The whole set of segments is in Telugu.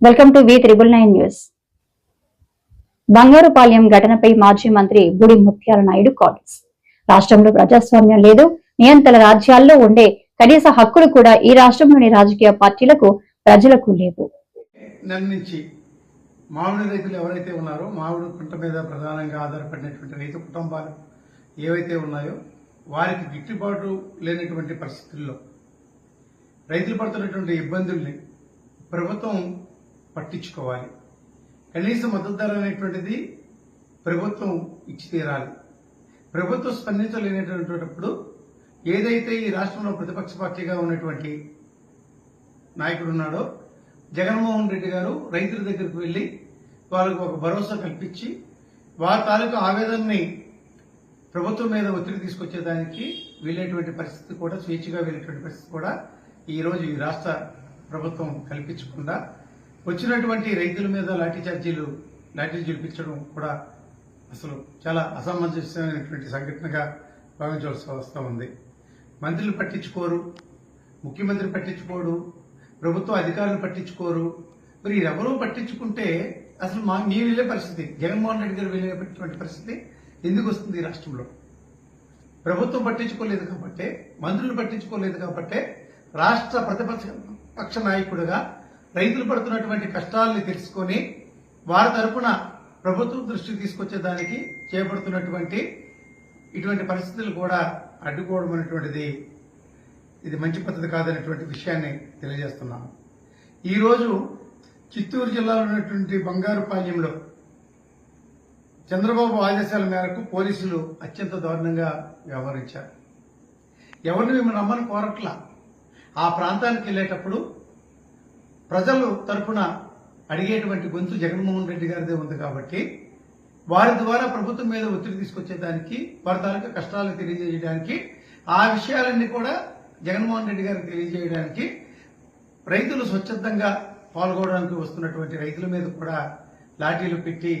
Welcome to V triple nine news Bangarupalem ఘటనపై మాజీ మంత్రి బుడి ముత్యాల నాయుడు కామెంట్స్. రాష్ట్రంలో ప్రజాస్వామ్యం లేదు నియంత్రణ రాజ్యాల్లో ఉండే కనీస హక్కులు కూడా ఈ రాష్ట్రంలోని రాజకీయ పార్టీలకు ప్రజలకు లేవు. నిర్ణయించి మామిడి రైతులు ఎవరైతే ఉన్నారో మామిడి పంట మీద ప్రధానంగా ఆధారపడినటువంటి రైతు కుటుంబాలు ఏవైతే ఉన్నాయో వారికి గిట్టుబాటు లేనటువంటి పరిస్థితుల్లో రైతులు పడుతున్నటువంటి ఇబ్బందుల్ని ప్రభుత్వం పట్టించుకోవాలి. కనీస మద్దతు ధర అనేటువంటిది ప్రభుత్వం ఇచ్చి తీరాలి. ప్రభుత్వం స్పందించలేనటువంటిప్పుడు ఏదైతే ఈ రాష్ట్రంలో ప్రతిపక్ష పార్టీగా ఉన్నటువంటి నాయకుడు ఉన్నాడో జగన్మోహన్ రెడ్డి గారు రైతుల దగ్గరికి వెళ్ళి వాళ్ళకు ఒక భరోసా కల్పించి వారి తాలూకు ఆవేదనని ప్రభుత్వం మీద ఒత్తిడి తీసుకొచ్చేదానికి వెళ్ళేటువంటి పరిస్థితి కూడా స్వేచ్ఛగా వెళ్ళేటువంటి పరిస్థితి కూడా ఈరోజు ఈ రాష్ట్ర ప్రభుత్వం కల్పించకుండా వచ్చినటువంటి రైతుల మీద లాఠీ చార్జీలు లాఠీలు చూపించడం కూడా అసలు చాలా అసమంజసమైనటువంటి సంఘటనగా భావించవలసిన అవస్థ ఉంది. మంత్రులు పట్టించుకోరు ముఖ్యమంత్రి పట్టించుకోడు ప్రభుత్వ అధికారులు పట్టించుకోరు. మరి ఎవరూ పట్టించుకుంటే అసలు మా మీ వెళ్ళే పరిస్థితి జగన్మోహన్ రెడ్డి గారు వెళ్ళేటువంటి పరిస్థితి ఎందుకు వస్తుంది ఈ రాష్ట్రంలో? ప్రభుత్వం పట్టించుకోలేదు కాబట్టే మంత్రులు పట్టించుకోలేదు కాబట్టే రాష్ట్ర ప్రతిపక్ష పక్ష నాయకుడుగా రైతులు పడుతున్నటువంటి కష్టాలని తెలుసుకొని వారి తరపున ప్రభుత్వం దృష్టి తీసుకొచ్చేదానికి చేపడుతున్నటువంటి ఇటువంటి పరిస్థితులు కూడా అడ్డుకోవడం అనేటువంటిది ఇది మంచి పద్ధతి కాదనేటువంటి విషయాన్ని తెలియజేస్తున్నాను. ఈరోజు చిత్తూరు జిల్లాలో ఉన్నటువంటి బంగారుపాలెంలో చంద్రబాబు ఆదేశాల మేరకు పోలీసులు అత్యంత దారుణంగా వ్యవహరించారు. ఎవరిని మేము నమ్మని కోరట్లా? ఆ ప్రాంతానికి వెళ్ళేటప్పుడు ప్రజలు తరపున అడిగేటువంటి గొంతు జగన్మోహన్ రెడ్డి గారిదే ఉంది కాబట్టి వారి ద్వారా ప్రభుత్వం మీద ఒత్తిడి తీసుకొచ్చేదానికి వారి తాలూకా కష్టాలు తెలియజేయడానికి ఆ విషయాలన్నీ కూడా జగన్మోహన్ రెడ్డి గారికి తెలియజేయడానికి రైతులు స్వచ్ఛందంగా పాల్గొనడానికి వస్తున్నటువంటి రైతుల మీద కూడా లాఠీలు పెట్టి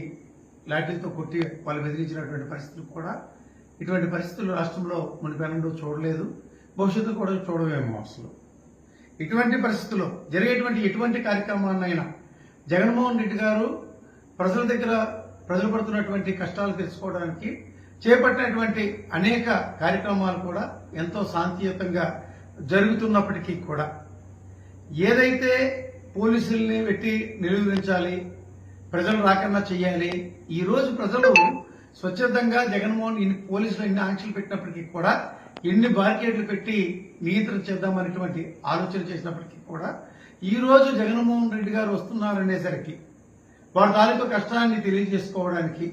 లాఠీలతో కొట్టి వాళ్ళు బెదిరించినటువంటి పరిస్థితులు కూడా ఇటువంటి పరిస్థితులు రాష్ట్రంలో మునిపెన్నడూ చూడలేదు. భవిష్యత్తు కూడా చూడవేమో అసలు. ఇటువంటి పరిస్థితుల్లో జరిగేటువంటి ఎటువంటి కార్యక్రమాన్నైనా జగన్మోహన్ రెడ్డి గారు ప్రజల దగ్గర ప్రజలు పడుతున్నటువంటి కష్టాలు తెలుసుకోవడానికి చేపట్టినటువంటి అనేక కార్యక్రమాలు కూడా ఎంతో శాంతియుతంగా జరుగుతున్నప్పటికీ కూడా ఏదైతే పోలీసుల్ని పెట్టి నిలువరించాలి ప్రజలు రాకన్నా చేయాలి ఈరోజు ప్రజలు స్వచ్ఛందంగా జగన్మోహన్ ఇన్ని పోలీసులు ఇన్ని ఆంక్షలు పెట్టినప్పటికీ కూడా ఎన్ని బారికేడ్లు పెట్టి నియంత్రణ చేద్దామనేటువంటి ఆలోచన చేసినప్పటికీ కూడా ఈరోజు జగన్మోహన్ రెడ్డి గారు వస్తున్నారనేసరికి వారి తాలూకు కష్టాన్ని తెలియజేసుకోవడానికి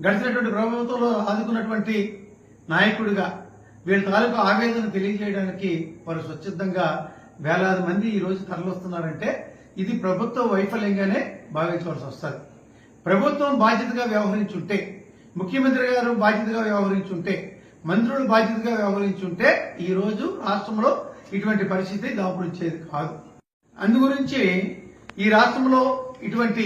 గడిచినటువంటి ప్రభుత్వంలో ఆదుకున్నటువంటి నాయకుడిగా వీళ్ళ తాలూకు ఆవేదన తెలియజేయడానికి వారు స్వచ్ఛందంగా వేలాది మంది ఈ రోజు తరలిస్తున్నారంటే ఇది ప్రభుత్వ వైఫల్యంగానే భావించవలసి వస్తుంది. ప్రభుత్వం బాధ్యతగా వ్యవహరించుంటే ముఖ్యమంత్రి గారు బాధ్యతగా వ్యవహరించుంటే మంత్రులు బాధ్యతగా వ్యవహరించుంటే ఈ రోజు రాష్ట్రంలో ఇటువంటి పరిస్థితి దాపురించేది కాదు. అందుగురించి ఈ రాష్ట్రంలో ఇటువంటి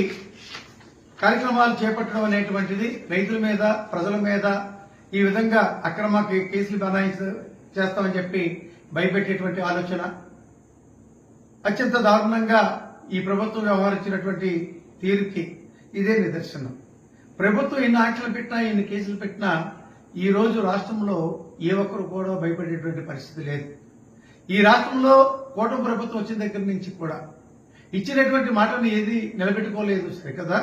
కార్యక్రమాలు చేపట్టడం అనేటువంటిది రైతుల మీద ప్రజల మీద ఈ విధంగా అక్రమ కేసులు బనాయించ చేస్తామని చెప్పి భయపెట్టేటువంటి ఆలోచన. అత్యంత దారుణంగా ఈ ప్రభుత్వం వ్యవహరించినటువంటి తీరుకి ఇదే నిదర్శనం. ప్రభుత్వం ఎన్ని ఆటలు పెట్టినా ఎన్ని కేసులు పెట్టినా ఈ రోజు రాష్ట్రంలో ఏ ఒక్కరు కూడా భయపడేటువంటి పరిస్థితి లేదు. ఈ రాష్ట్రంలో కూటమి ప్రభుత్వం వచ్చిన దగ్గర నుంచి కూడా ఇచ్చినటువంటి మాటను ఏది నిలబెట్టుకోలేదు సరికదా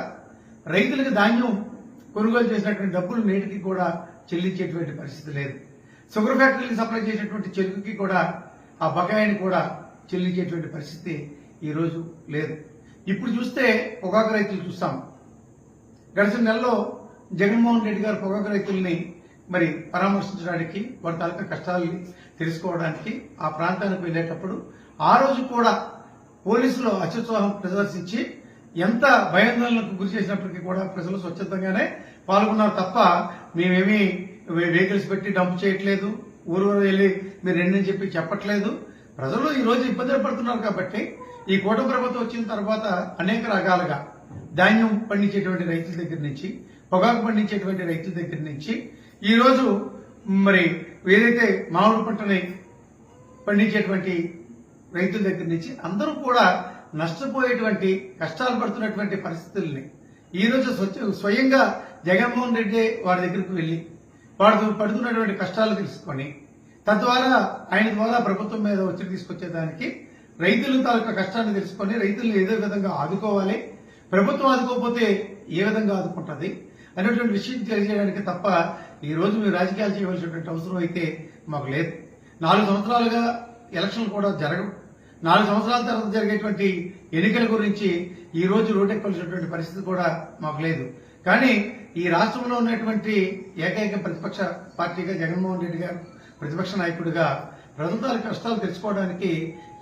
రైతులకు ధాన్యం కొనుగోలు చేసినటువంటి డబ్బులు నేటికి కూడా చెల్లించేటువంటి పరిస్థితి లేదు. షుగర్ ఫ్యాక్టరీకి సప్లై చేసేటువంటి చెరుకుకి కూడా ఆ బకాయిని కూడా చెల్లించేటువంటి పరిస్థితి ఈ రోజు లేదు. ఇప్పుడు చూస్తే పొగాకు రైతులు చూస్తాం. గడిచిన నెలలో జగన్మోహన్ రెడ్డి గారు పొగాకు రైతుల్ని మరి పరామర్శించడానికి వారి తాలూకా కష్టాలని తెలుసుకోవడానికి ఆ ప్రాంతానికి వెళ్ళేటప్పుడు ఆ రోజు కూడా పోలీసులు అత్యుత్సాహం ప్రదర్శించి ఎంత భయాందోళనకు గురి చేసినప్పటికీ కూడా ప్రజలు స్వచ్ఛందంగానే పాల్గొన్నారు తప్ప మేమేమి వెహికల్స్ పెట్టి డంప్ చేయట్లేదు ఊరు ఊరు వెళ్ళి మీరు రెండని చెప్పి చెప్పట్లేదు. ప్రజలు ఈరోజు ఇబ్బందులు పడుతున్నారు కాబట్టి ఈ కూటమి ప్రభుత్వం వచ్చిన తర్వాత అనేక రకాలుగా ధాన్యం పండించేటువంటి రైతుల దగ్గర నుంచి పొగాకు పండించేటువంటి రైతుల దగ్గర నుంచి ఈరోజు మరి ఏదైతే మామిడి పంటని పండించేటువంటి రైతుల దగ్గర నుంచి అందరూ కూడా నష్టపోయేటువంటి కష్టాలు పడుతున్నటువంటి పరిస్థితుల్ని ఈ రోజు స్వచ్ఛ- స్వయంగా జగన్మోహన్ రెడ్డి వారి దగ్గరికి వెళ్ళి వాడు పడుతున్నటువంటి కష్టాలు తెలుసుకొని తద్వారా ఆయన ద్వారా ప్రభుత్వం మీద ఒత్తిడి తీసుకొచ్చేదానికి రైతుల తాలూకా కష్టాన్ని తెలుసుకొని రైతులను ఏదో విధంగా ఆదుకోవాలి ప్రభుత్వం ఆదుకోకపోతే ఏ విధంగా ఆదుకుంటుంది అనేటువంటి విషయం తెలియజేయడానికి తప్ప ఈ రోజు మీరు రాజకీయాలు చేయవలసినటువంటి అవసరం అయితే మాకు లేదు. నాలుగు సంవత్సరాలుగా ఎలక్షన్లు కూడా జరగవు. నాలుగు సంవత్సరాల తర్వాత జరిగేటువంటి ఎన్నికల గురించి ఈ రోజు రోడ్డెక్కవలసినటువంటి పరిస్థితి కూడా మాకు లేదు. కానీ ఈ రాష్ట్రంలో ఉన్నటువంటి ఏకైక ప్రతిపక్ష పార్టీగా జగన్మోహన్ రెడ్డి గారు ప్రతిపక్ష నాయకుడిగా ప్రభుత్వాల కష్టాలు తెలుసుకోవడానికి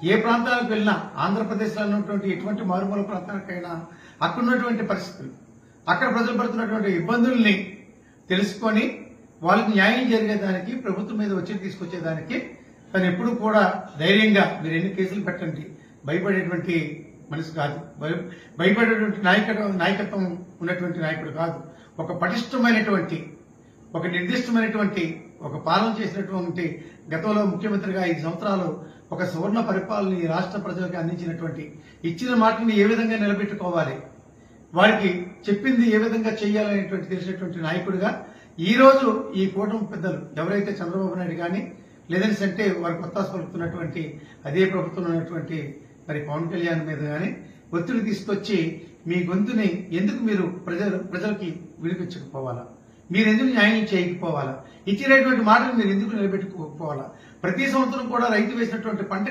ఏ ప్రాంతాలకు వెళ్ళినా ఆంధ్రప్రదేశ్లో ఉన్నటువంటి ఎటువంటి మారుమూల ప్రాంతాలకైనా అక్కడ ఉన్నటువంటి పరిస్థితులు అక్కడ ప్రజలు పడుతున్నటువంటి ఇబ్బందుల్ని తెలుసుకొని వాళ్ళకి న్యాయం జరిగేదానికి ప్రభుత్వం మీద వచ్చి తీసుకొచ్చేదానికి తను ఎప్పుడు కూడా ధైర్యంగా మీరు ఎన్ని కేసులు పెట్టండి భయపడేటువంటి మనిషి కాదు. భయ- భయపడేటువంటి నాయకత్వం నాయకత్వం ఉన్నటువంటి నాయకుడు కాదు. ఒక పటిష్టమైనటువంటి ఒక నిర్దిష్టమైనటువంటి ఒక పాలన చేసినటువంటి గతంలో ముఖ్యమంత్రిగా ఐదు సంవత్సరాలు ఒక సువర్ణ పరిపాలన ఈ రాష్ట్ర ప్రజలకు అందించినటువంటి ఇచ్చిన మాటని ఏ విధంగా నిలబెట్టుకోవాలి వారికి చెప్పింది ఏ విధంగా చేయాలనేటువంటి తెలిసినటువంటి నాయకుడిగా ఈ రోజు ఈ కూటమి పెద్దలు ఎవరైతే చంద్రబాబు నాయుడు కానీ లేదని అంటే వారికి కొత్త పలుకుతున్నటువంటి అదే ప్రభుత్వం ఉన్నటువంటి మరి పవన్ కళ్యాణ్ మీద కానీ ఒత్తిడి తీసుకొచ్చి మీ గొంతుని ఎందుకు మీరు ప్రజలు ప్రజలకి వినిపించకపోవాలా? మీరు ఎందుకు న్యాయం చేయకపోవాలా? ఇచ్చినటువంటి మాటలు మీరు ఎందుకు నిలబెట్టుకోకపోవాలా? ప్రతి సంవత్సరం కూడా రైతు వేసినటువంటి పంట